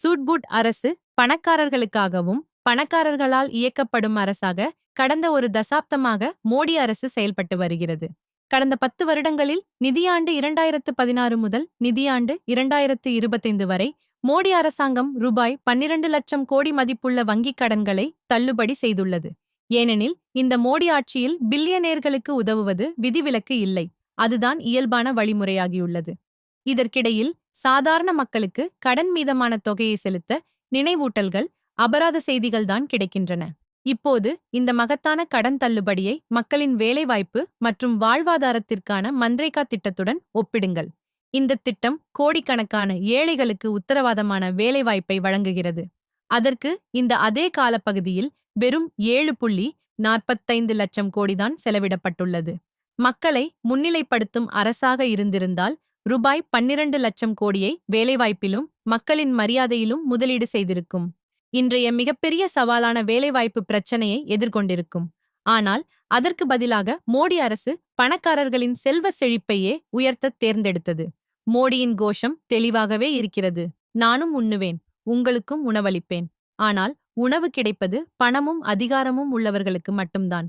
சூட்புட் அரசு பணக்காரர்களுக்காகவும் பணக்காரர்களால் இயக்கப்படும் அரசாக கடந்த ஒரு தசாப்தமாக மோடி அரசு செயல்பட்டு வருகிறது. கடந்த பத்து வருடங்களில் நிதியாண்டு இரண்டாயிரத்து பதினாறு முதல் நிதியாண்டு இரண்டாயிரத்து இருபத்தைந்து வரை மோடி அரசாங்கம் ரூபாய் பன்னிரண்டு லட்சம் கோடி மதிப்புள்ள வங்கிக் கடன்களை தள்ளுபடி செய்துள்ளது. ஏனெனில் இந்த மோடி ஆட்சியில் பில்லியனேர்களுக்கு உதவுவது விதிவிலக்கு இல்லை. அதுதான் இயல்பான வழிமுறையாகியுள்ளது. இதற்கிடையில் சாதாரண மக்களுக்கு கடன் மீதமான தொகையை செலுத்த நினைவூட்டல்கள் அபராத செய்திகள்தான் கிடைக்கின்றன. இப்போது இந்த மகத்தான கடன் தள்ளுபடியை மக்களின் வேலைவாய்ப்பு மற்றும் வாழ்வாதாரத்திற்கான மந்திரேகா திட்டத்துடன் ஒப்பிடுங்கள். இந்த திட்டம் கோடிக்கணக்கான ஏழைகளுக்கு உத்தரவாதமான வேலைவாய்ப்பை வழங்குகிறது. அதற்கு இந்த அதே காலப்பகுதியில் வெறும் ஏழு புள்ளி நாற்பத்தைந்து லட்சம் கோடிதான் செலவிடப்பட்டுள்ளது. மக்களை முன்னிலைப்படுத்தும் அரசாக இருந்திருந்தால் ரூபாய் பன்னிரண்டு லட்சம் கோடியை வேலைவாய்ப்பிலும் மக்களின் மரியாதையிலும் முதலீடு செய்திருக்கும். இன்றைய மிகப்பெரிய சவாலான வேலைவாய்ப்பு பிரச்சனையை எதிர்கொண்டிருக்கும். ஆனால் அதற்கு பதிலாக மோடி அரசு பணக்காரர்களின் செல்வ செழிப்பையே உயர்த்த தேர்ந்தெடுத்தது. மோடியின் கோஷம் தெளிவாகவே இருக்கிறது. நானும் உண்ணுவேன் உங்களுக்கும் உணவளிப்பேன். ஆனால் உணவு கிடைப்பது பணமும் அதிகாரமும் உள்ளவர்களுக்கு மட்டும்தான்.